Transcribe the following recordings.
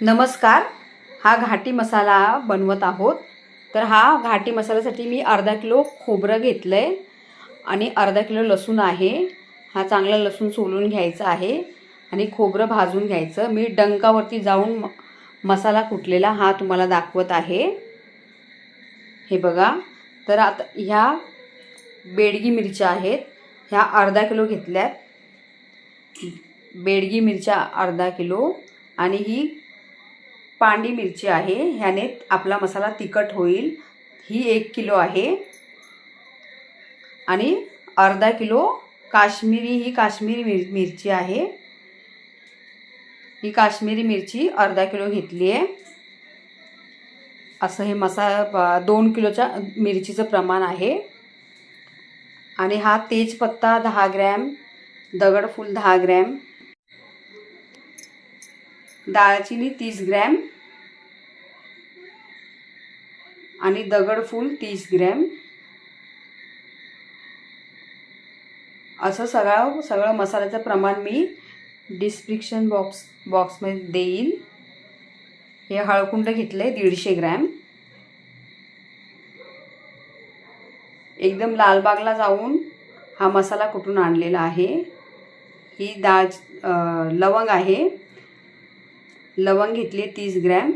नमस्कार. हा घाटी मसाला बनवत आहोत. तर हा घाटी मसाल्यासाठी मी अर्धा किलो खोबरं घेतलं आहे आणि अर्धा किलो लसूण आहे. हा चांगला लसूण सोलून घ्यायचा आहे आणि खोबरं भाजून घ्यायचं. मी डंकावरती जाऊन म मसाला कुटलेला हा तुम्हाला दाखवत आहे. हे बघा. तर आता ह्या बेडगी मिरच्या आहेत. ह्या अर्धा किलो घेतल्यात. बेडगी मिरच्या अर्धा किलो आणि ही पांडी मिरची आहे. ह्याने आपला मसाला तिखट होईल. ही एक किलो आहे. आणि अर्धा किलो काश्मीरी ही काश्मीरी मिर मिरची आहे. ही काश्मीरी मिरची अर्धा किलो घेतली आहे. असं हे मसा दोन किलोच्या मिरचीचं प्रमाण आहे. आणि हा तेजपत्ता दहा ग्रॅम दगडफूल दहा ग्रॅम दालचिनी तीस ग्रॅम. आणि दगडफूल तीस ग्रॅम. असं सगळं सगळं मसाल्याचं प्रमाण मी डिस्क्रिप्शन बॉक्स बॉक्समध्ये देईल हे हळकुंड घेतलं आहे दीडशे ग्रॅम. एकदम लालबागला जाऊन हा मसाला कुठून आणलेला आहे? ही दाज लवंग आहे. लवंग घेतली आहे तीस ग्रॅम.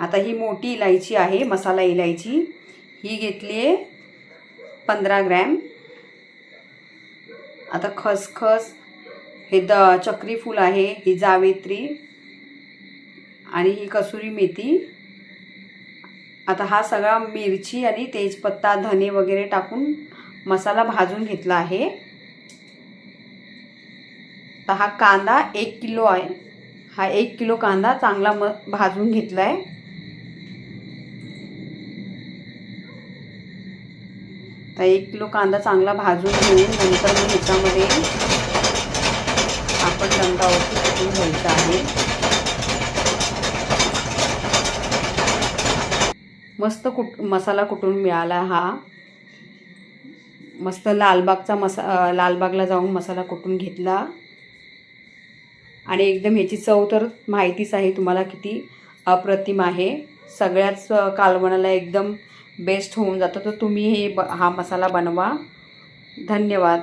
आता ही मोठी इलायची आहे मसाला इलायची. ही घेतली आहे पंधरा ग्रॅम. आता खसखस हे द चक्री फूल आहे ही जावेत्री आणि ही कसुरी मेथी. आता हा सगळा मिरची आणि तेजपत्ता धने वगैरे टाकून मसाला भाजून घेतला आहे. तर हा कांदा एक किलो आहे. हा एक किलो कांदा चांगला म भाजून घेतला आहे तर एक किलो कांदा चांगला भाजून घेऊन नंतर मग ह्याच्यामध्ये आपण रंगावरती कुटून घ्यायचं आहे. मस्त कुट मसाला कुटून मिळाला हा? मस्त लालबागचा मसा लालबागला जाऊन मसाला कुटून घेतला? आणि एकदम ह्याची चव तर माहितीच आहे तुम्हाला किती अप्रतिम आहे. सगळ्याच कालवणाला एकदम बेस्ट होऊन जातं. तर तुम्ही हे ब हा मसाला बनवा. धन्यवाद.